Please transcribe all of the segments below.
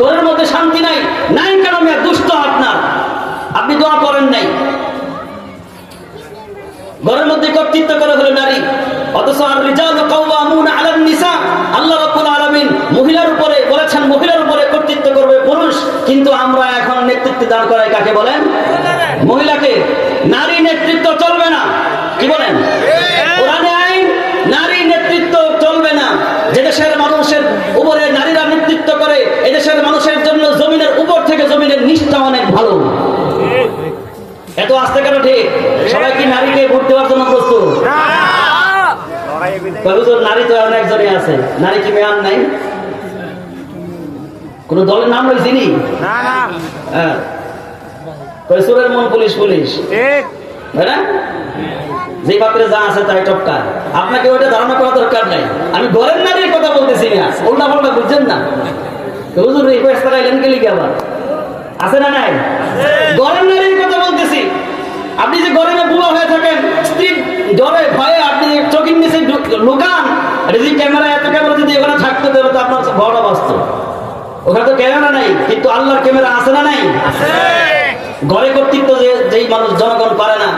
ঘরের মধ্যে শান্তি নাই। নাই মেয়ে? দুষ্ট আপনার। আপনি দোয়া করেন নাই। ঘরের মধ্যে কর্তৃত্ব করে হলো নারী। অথচ আল্লাহ মহিলার উপরে বলেছেন, মহিলার উপরে কর্তৃত্ব করবে পুরুষ। কিন্তু আমরা এখন নেতৃত্ব দান করাই কাকে বলেন? মহিলাকে। নারী নেতৃত্ব চলবে না কি বলেন কোরআনে আইন নারী নেতৃত্ব চলবে না যে দেশের মানুষের উপরে নারীরা নেতৃত্ব করে এদেশের মানুষের জন্য জমিনের উপর থেকে জমিনের নিষ্ঠা অনেক ভালো এত আসতে কেন ঠিক সবাই কি নারীকে ভোট দেওয়ার জন্য প্রস্তুত কয় হুজুর, নারী তো অনেক আছে। নারী কি মেয়ান নাই? কোন দলের নাম রয়েছে নি না না। হ্যাঁ। সুরের মন পুলিশ পুলিশ? ঠিক না? যে পাত্রে যা আছে তাই টপকা। আপনাকে ওটা ধারণা করা দরকার নাই। আমি ঘরের নারীর কথা বলতেছি না। উল্টা পাল্টা বুঝছেন না? হুজুর রিকোয়েস্ট করাইলেন কে আবার? আছে না নাই? ঘরের নারীর কথা বলতেছি। আপনি যে গরমে বুয়া হয়ে থাকেন স্ত্রী জ্বরে ভয়ে আপনি যে লুকান ক্যামেরা এত ক্যামেরা যদি থাকতো তাহলে তো আপনার বড় বাস্তব ওখানে তো ক্যামেরা নাই কিন্তু আল্লাহর ক্যামেরা আছে না নাই? ঘরে কর্তৃত্ব যে যেই মানুষ জনগণ পারে না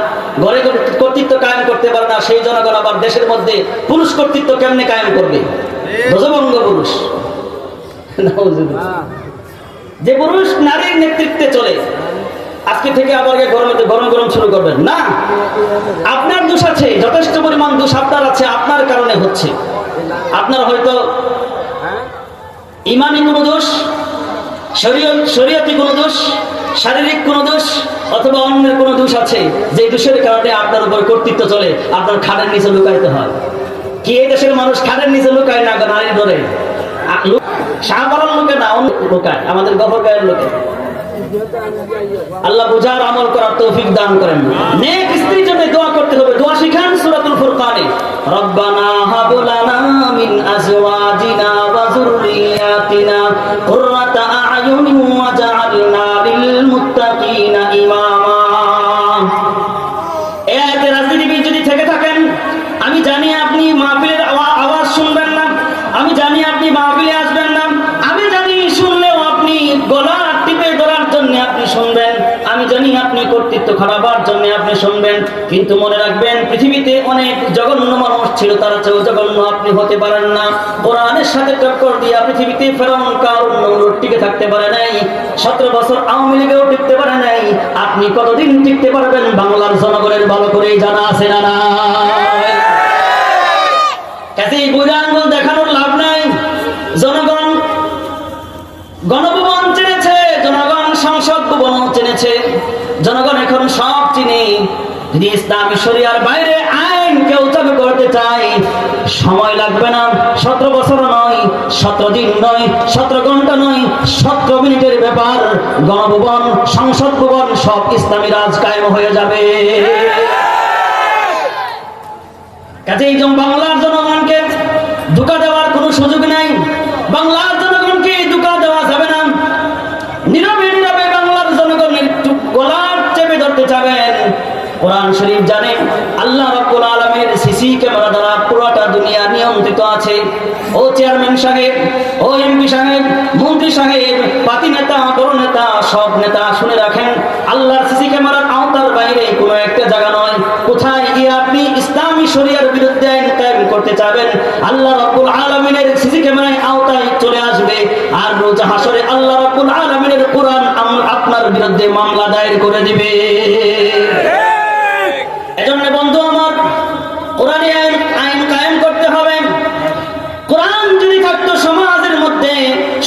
ঘরে কর্তৃত্ব কায়েম করতে পারে না সেই জনগণ আবার দেশের মধ্যে পুরুষ কর্তৃত্ব কেমনে কায়েম করবে? ধ্বজভঙ্গ পুরুষ। যে পুরুষ নারীর নেতৃত্বে চলে আজকে থেকে গিয়ে গরমে গরম গরম শুরু করবেন। না, আপনার দোষ আছে, যথেষ্ট পরিমাণ দোষ আপনার আছে, আপনার কারণে হচ্ছে। আপনার হয়তো ইমানি কোনো দোষ, শরীয়- শরীয়তি কোনো দোষ, শারীরিক কোনো দোষ, অথবা অন্যের কোনো দোষ আছে, যে দোষের কারণে আপনার উপর কর্তৃত্ব চলে, আপনার খাটের নিচে লুকাইতে হয়। কি এই দেশের মানুষ খাটের নিচে লুকায় না নারীর ধরে শাহবালার লোকে না, অন্য লুকায়, আমাদের গফর গায়ের লোকে। আল্লাহ বুঝার আমল করার তৌফিক দান করেন। নেক স্ত্রীর জন্য দোয়া করতে হবে। দোয়া শিখান সূরাতুল ফুরকানে। রব্বানা হাব লানা মিন আজওয়াজিনা খারাপার জন্য আপনি শুনবেন কিন্তু মনে রাখবেন পৃথিবীতে অনেক জঘন্য মানুষ ছিল তার চেয়েও জঘন্য আপনি হতে পারেন না। কোরআনের সাথে টক্কর দিয়া পৃথিবীতে ফেরাউন কারণ টিকে থাকতে পারে নাই সতেরো বছর আওয়ামী লীগেও টিকতে পারে নাই। আপনি কতদিন টিকতে পারবেন? বাংলার জনগণের ভালো করেই জানা আছে না না কাজেই বুঝা আঙ্গুল দেখানোর যদি ইসলামী শরিয়ার বাইরে আইন কেউ চালু করতে চায়, সময় লাগবে না। সতেরো বছর নয়, সতেরো দিন নয়, সতেরো ঘণ্টা নয়, সতেরো মিনিটের ব্যাপার। গণভবন, সংসদ ভবন, সব ইসলামী রাজ কায়েম হয়ে যাবে। বাংলার জনগণকে ধোকা দেওয়ার কোনো সুযোগ নাই, বাংলার জনগণকে ধোকা দেওয়া যাবে না নীরবে নীরবে বাংলার জনগণের একটু গলার চেপে ধরতে চাবেন কোরআন শরীফ জানেন আল্লাহ রাব্বুল আলামিনের সিসি ক্যামেরা দ্বারা পুরোটা দুনিয়া নিয়ন্ত্রিত আছে। ও চেয়ারম্যান সাহেব, ও এমপি সাহেব, মন্ত্রী সাহেব, পাতি নেতা, বড় নেতা, সব নেতা শুনে রাখেন, আল্লাহর সিসি ক্যামেরার আওতার বাইরে কোনো একটা জায়গা নয়। কোথায় গিয়ে আপনি ইসলামী শরিয়ার বিরুদ্ধে আইন কায়েম করতে চাবেন? আল্লাহ রাব্বুল আলামিনের সিসি ক্যামেরায় আওতায় চলে আসবে। আর রোজ হাসরে আল্লাহ রাব্বুল আলামিনের কোরআন আপনার বিরুদ্ধে মামলা দায়ের করে দিবে এজন্য বন্ধু আমার কোরআনে আইন আইন কায়েম করতে হবে কোরআন যদি থাকতো সমাজের মধ্যে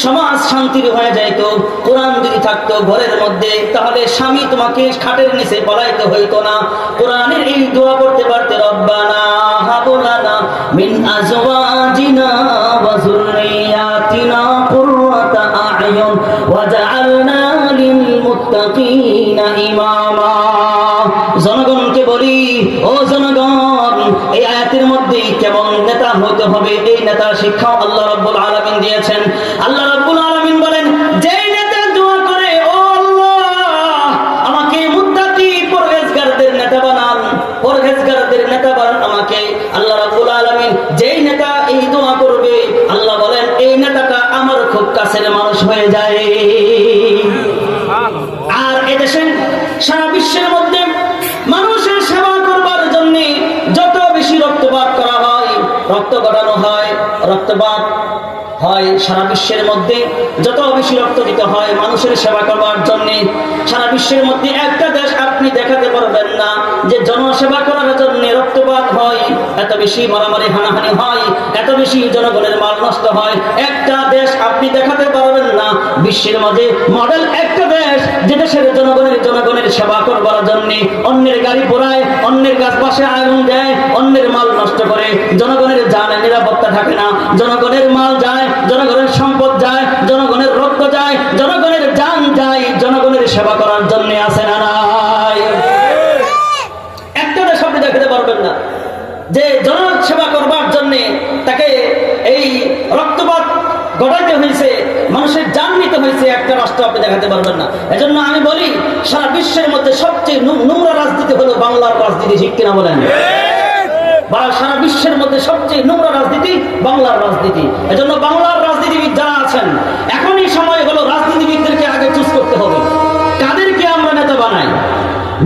সমাজ শান্তির হয়ে যাইতো কোরআন যদি থাকতো ঘরের মধ্যে, তাহলে স্বামী তোমাকে খাটের নিচে পলাইতে হইতো না। কোরআনের এই দোয়া করতে পারতে, রব্বানা হাবলানা মিন আজওয়াজিনা ওয়া যুররিয়াতিনা কুররাতা আ'য়ুন লিল মুত্তাকিনা ইমামা। জনগণকে বলি, ও জনগণ, এই আয়াতের মধ্যে কেমন নেতা হতে হবে? এই নেতার শিক্ষাও আল্লাহ রাব্বুল আলামিন দিয়েছেন। আল্লাহ কাছের মানুষ হয়ে যায়। আর এদেশে সারা বিশ্বের মধ্যে মানুষের সেবা করবার জন্য যত বেশি রক্তপাত করা হয়, রক্ত গড়ানো হয়, রক্তপাত হয় সারা বিশ্বের মধ্যে। যত বেশি রক্ত দিতে হয় মানুষের সেবা করবার জন্য, সারা বিশ্বের মধ্যে একটা দেশ আপনি দেখাতে পারবেন না যে জনসেবা করার জন্য রক্তপাত হয়, এত বেশি মারামারি, হানাহানি হয়, এত বেশি জনগণের মাল নষ্ট হয়। একটা দেশ আপনি দেখাতে পারবেন না, বিশ্বের মাঝে মডেল একটা দেশ যে দেশের জনগণের জনগণের সেবা করবার জন্য, অন্যের গাড়ি পোড়ায় অন্যের গাছ পাশে আগুন দেয়, অন্যের মাল নষ্ট করে। জনগণের জানে নিরাপত্তা থাকে না। জনগণের মাল যায়, জনগণের সম্পদ যায়, জনগণের রক্ত যায়, জনগণের যান যায়, জনগণের সেবা করার জন্য আসে না একটা দেশ আপনি দেখাতে পারবেন না। যে জনগণ সেবা করবার জন্য তাকে এই রক্তপাত ঘটাইতে হয়েছে মানুষের জান নিতে হয়েছে একটা রাষ্ট্র আপনি দেখাতে পারবেন না। এজন্য আমি বলি, সারা বিশ্বের মধ্যে সবচেয়ে নু- নোংরা রাজনীতি হলো বাংলার রাজনীতি ঠিক কিনা বলেন? সারা বিশ্বের মধ্যে সবচেয়ে নোংরা রাজনীতি বাংলার রাজনীতি। এজন্য বাংলার রাজনীতিবিদ যারা আছেন এখনই সময় হলো রাজনীতিবিদদেরকে আগে চুজ করতে হবে। কাদেরকে আমরা নেতা বানাই?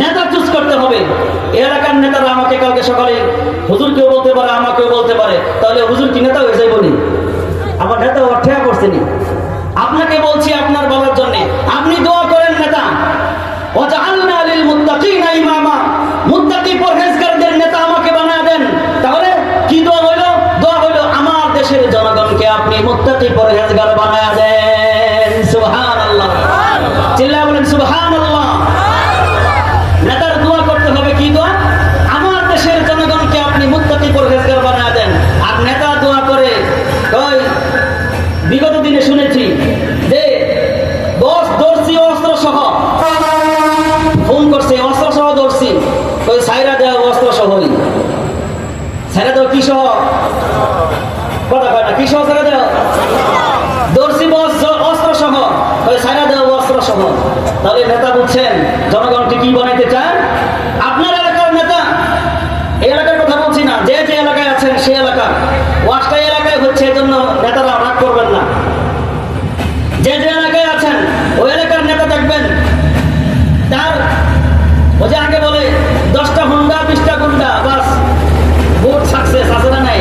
নেতা চুজ করতে হবে। এলাকার নেতারা আমাকে কালকে সকালে হুজুরকেও বলতে পারে আমাকেও বলতে পারে। তাহলে হুজুর কি নেতা হয়ে যায় বলি? আমার নেতা ঠেয়া করছেনি আপনাকে বলছি আপনার বলার জন্য আপনি দোয়া করেন নেতা। ওয়াজআলনা লিল মুত্তাকিনা ইমামা পরহেজগারদের নেতা আমাকে বানা দেন। তাহলে কি দোয়া হইল? দোয়া হইল আমার দেশের জনগণকে আপনি মুত্তাকি পরহেজগার অস্ত্র তাহলে নেতা বুঝছেন জনগণকে কি বানাইতে চান আপনার এলাকার নেতা এই এলাকার কথা বলছি না যে যে এলাকায় আছেন সেই এলাকা ওয়াশটা এলাকায় হচ্ছে এই জন্য নেতারা রাগ করবেন না যে যে এলাকায় আছেন ওই এলাকার নেতা দেখবেন তার ও যে আগে বলে দশটা হুন্ডা বিশটা গুন্ডা বাস ভোট সাকসেস আছে না নাই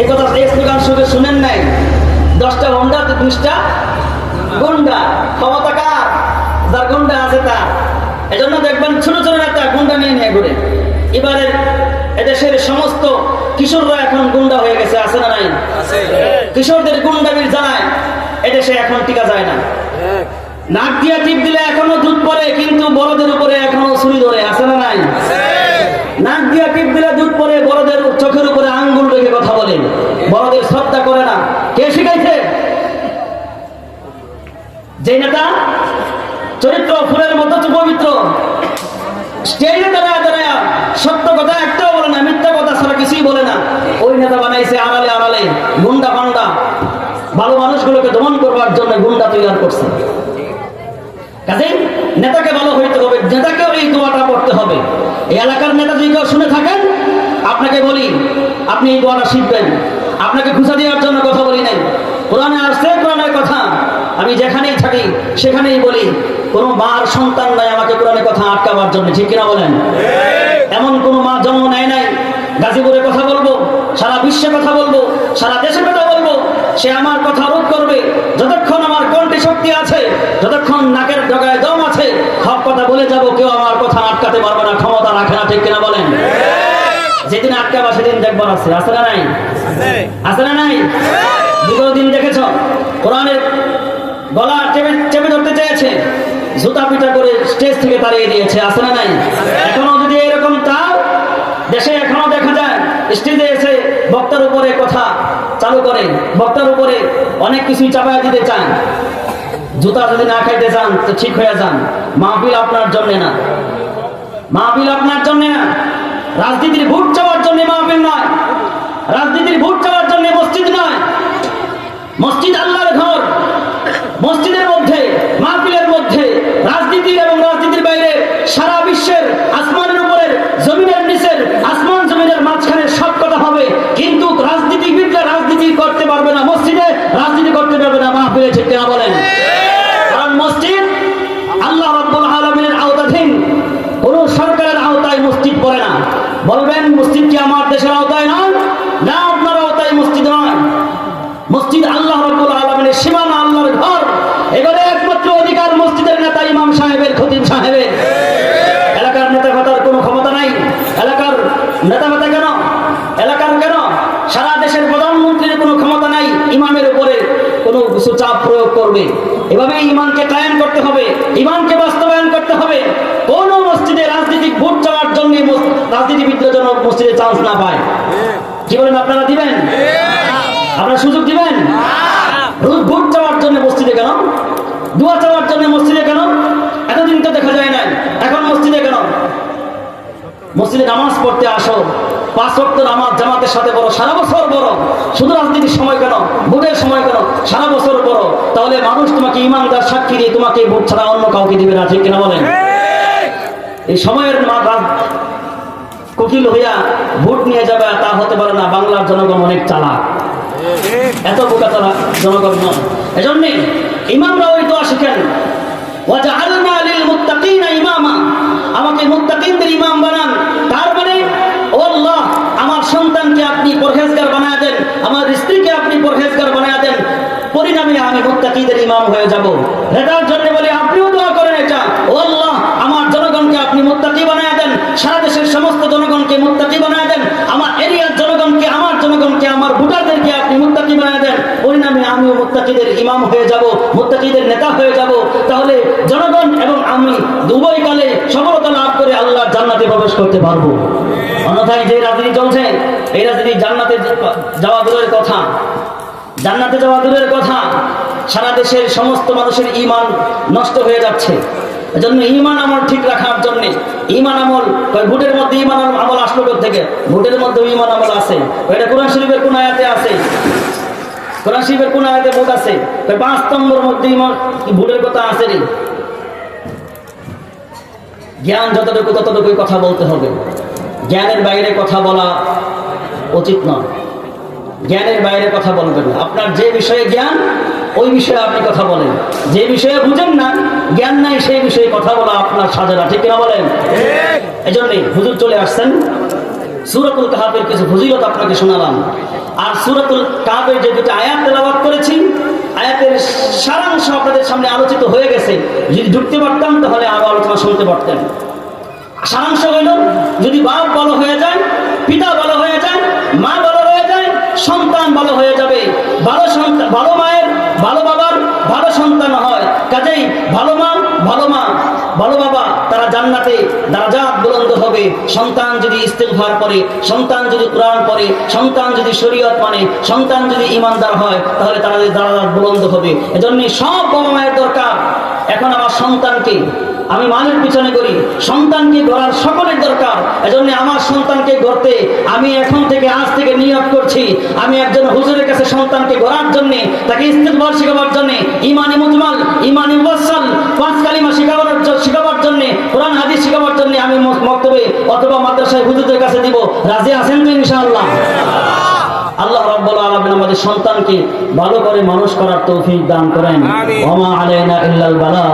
এই কথা এই স্লোগান শুনে শুনেন নাই দশটা হুন্ডা বিশটা গুন্ডা ক্ষমতা কার যার গুন্ডা আছে তার। এজন্য দেখবেন ছোট ছোট নেতা গুন্ডা নিয়ে নিয়ে ঘুরে। এবারে এদেশের সমস্ত কিশোররা এখন গুন্ডা হয়ে গেছে আছে না নাই? কিশোরদের গুন্ডামির জানায় এদেশে এখন টিকা যায় না। নাক দিয়া টিপ দিলে এখনও দুধ পড়ে কিন্তু বড়দের উপরে এখনও ছুরি ধরে আছে না নাই? নাক দিয়া টিপ দিলে দুধ পড়ে বড়দের চোখের উপরে আঙ্গুল রেখে কথা বলে। বড়দের শ্রদ্ধা যে নেতা চরিত্র, ফুলের মতো পবিত্র সত্য কথা একটাও বলে না, মিথ্যা কথা ছাড়া কিছুই বলে না। ওই নেতা বানাইছে আড়ালে আড়ালে, গুন্ডা পান্ডা। ভালো মানুষগুলোকে দমন করবার জন্য গুন্ডা তৈরি করছে। কাজে নেতাকে ভালো হইতে হবে, নেতাকেও এই দোয়াটা করতে হবে। এই এলাকার নেতা যদি কেউ শুনে থাকেন, আপনাকে বলি, আপনি এই দোয়াটা শিখবেন। আপনাকে খুঁজা দেওয়ার জন্য কথা বলি নাই। কোরআনে আসছে, কোরআনের কথা। আমি যেখানেই থাকি সেখানেই বলি কোনো মার সন্তান নাই আমাকে কোরআনের কথা আটকাবার জন্য ঠিক কিনা বলেন? এমন কোনো মা জন্ম নেয় নাই গাজীপুরে কথা বলব সারা বিশ্বে কথা বলব সারা দেশে কথা বলব সে আমার কথা রোধ করবে যতক্ষণ আমার কণ্ঠে শক্তি আছে যতক্ষণ নাকের ডগায় দম আছে সব কথা বলে যাব কেউ আমার কথা আটকাতে পারবে না ক্ষমতা রাখে না ঠিক কিনা বলেন? যেদিন আটকাবা সেদিন দেখবার আছে আছে না নাই? আছে। না নাই? বিগত দিন দেখেছ কোরআনের গলা চেপে চেপে ধরতে চেয়েছে। জুতা পিটা করে স্টেজ থেকে তাড়িয়ে দিয়েছে, আছে না নাই? এখনও যদি এরকম তাও দেশে এখনও দেখা যায়, স্টেজে এসে বক্তার উপরে কথা চালু করে, বক্তার উপরে অনেক কিছুই চাপায় দিতে চান। জুতা যদি না খাইতে চান, তো ঠিক হয়ে যান। মাহফিল আপনার জন্য না। মাহফিল আপনার জন্য না। রাজনীতির ভোট চাওয়ার জন্য মাহফিল নয়। রাজনীতির ভোট চাওয়ার জন্য মসজিদ নয়। মসজিদ আল্লাহর ঘর। মসজিদের মধ্যে, মাহফিলের মধ্যে রাজনীতির এবং রাজনীতির বাইরে সারা বিশ্বের আসমানের উপরের জমিনের নিচের আসমান জমিনের মাঝখানে সব কথা হবে। কিন্তু রাজনীতিবিদরা রাজনীতি করতে পারবে না, মসজিদে রাজনীতি করতে পারবে না, মাহফিল ঠিক বলেন? করবে। এভাবে ইমানকে কায়েম করতে হবে ইমানকে বাস্তবায়ন করতে হবে। কোন মসজিদে রাজনীতিক ভোট চাওয়ার জন্য রাজনীতিবিদরা যেন মসজিদে চান্স না পায়। কি বলেন আপনারা দিবেন? আপনারা সুযোগ দিবেন? ভোট চাওয়ার জন্য মসজিদে কেন? দোয়া চাওয়ার জন্য মসজিদে কেন? এতদিন তো দেখা যায় না এখন মসজিদে কেন? মসজিদে নামাজ পড়তে আসো। পাঁচ ওয়াক্ত নামাজ জামাতের সাথে বড় সারা বছর বড় শুধু রাজনীতির সময় কেন? ভোটের সময় কেন? সারা বছর বড় তাহলে মানুষ তোমাকে ইমানদার সাক্ষী দিয়ে তোমাকে ভোট ছাড়া অন্য কাউকে দিবে না, ঠিক কিনা বলেন? এই সময়ের মা কোকিল হইয়া ভোট নিয়ে যাবে, তা হতে পারে না, বাংলার জনগণ অনেক চালাক। এত বোকা চালা জনগণ নয়। এজন্যে ইমামরা ওই দোয়া শিখেন ওয়াজআলনা লিল মুত্তাকিনা ইমামা। আমাকে মুত্তাকিনদের ইমাম বানান তার মানে ও আল্লাহ আমার সন্তানকে আপনি পরহেজগার বানায় দেন। আমার স্ত্রীকে আপনি পরহেজগার বানায় দেন। পরিণামে আমি মুক্তাকিদের ইমাম হয়ে যাব। হেদার জন্য বলে, আপনিও দোয়া করেন এটা। ও আল্লাহ, আমার জনগণকে আপনি মুক্তাকি বানায় দেন। সারা দেশের সমস্ত জনগণকে মুক্তাকি বানায় দেন। আমার এরিয়ার জনগণকে, আমার জনগণকে, আমার ভোটারদেরকে আপনি মুক্তাকি বানায় দেন। পরিণামে আমিও মুক্তাকিদের ইমাম হয়ে যাব মুত্তাকিদের নেতা হয়ে যাব তাহলে জনগণ এবং আমি দুবই কালে সফলতা লাভ করে আল্লাহর জান্নাতে প্রবেশ করতে পারব। অন্যথায় যে রাজনীতি চলছে, এই রাজনীতি জান্নাতে যাওয়া দূরের কথা। জান্নাতে যাওয়া দূরের কথা, সারা দেশের সমস্ত মানুষের ইমান নষ্ট হয়ে যাচ্ছে। এজন্য ইমান আমল ঠিক রাখার জন্য ইমান আমল ভোটের মধ্যে ইমান আমল আসলো থেকে? ভোটের মধ্যে ইমান আমল আছে। এটা কোরআন শরীফের কোন আয়াতে আছে? কোরআন শরীফের কোন আয়াতে ভোট আছে? পাঁচ নম্বর মধ্যে ইমান ভোটের কথা রে। জ্ঞান যতটুকু, ততটুকুই কথা বলতে হবে। জ্ঞানের বাইরে কথা বলা উচিত নয়। জ্ঞানের বাইরে কথা বলবেন না। আপনার যে বিষয়ে জ্ঞান, ওই বিষয়ে আপনি কথা বলেন। যে বিষয়ে বুঝেন না, জ্ঞান নাই, সেই বিষয়ে কথা বলা আপনার সাজানা ঠিক কিনা বলেন? এই জন্যই হুজুর চলে আসছেন। সুরতুল কাহাবের কিছু ফজিলত আপনাকে শোনালাম। আর সুরতুল কাহাবের যে দুটো আয়াত তেলাবাদ করেছি আয়াতের সারাংশ আপনাদের সামনে আলোচিত হয়ে গেছে। যদি ঢুকতে পারতাম, তাহলে আরও আলোচনা শুনতে পারতেন। সারাংশ হইল, যদি বাপ ভালো হয়ে যায়, পিতা ভালো হয়ে যায়, মা ভালো হয়ে যায়, সন্তান ভালো হয়ে যাবে। ভালো সন্তান, ভালো মায়ের, ভালো বাবার, ভালো সন্তান হয়। কাজেই ভালো মা ভালো মা, ভালো জান্নাতে দারাজাত বুলন্দ হবে। সন্তান যদি ইস্তেগফার করে, সন্তান যদি কোরআন পড়ে, সন্তান যদি শরীয়ত মানে সন্তান যদি ইমানদার হয়, তাহলে তারা দারাজাত বুলন্দ হবে। এজন্য সব বাবা দরকার। এখন আমার সন্তানকে আমি মানের পিছনে করি। সন্তানকে গড়ার সকলের দরকার। এজন্য আমার সন্তানকে গড়তে আমি এখন থেকে, আজ থেকে নিয়োগ করছি। আমি একজন হুজুরের কাছে সন্তানকে গড়ার জন্য, তাকে ইস্তেকবার শেখাবার জন্য ইমানি মুজমাল ইমানি মুবাসাল অথবা মাদ্রাসায় হুজুরদের কাছে দিব। রাজি আছেন তো ইনশাআল্লাহ? আল্লাহ রাব্বুল আলামিন আমাদের সন্তানকে ভালো করে মানুষ করার তৌফিক দান করেন। ওমা আলাইনা ইল্লাল বালা।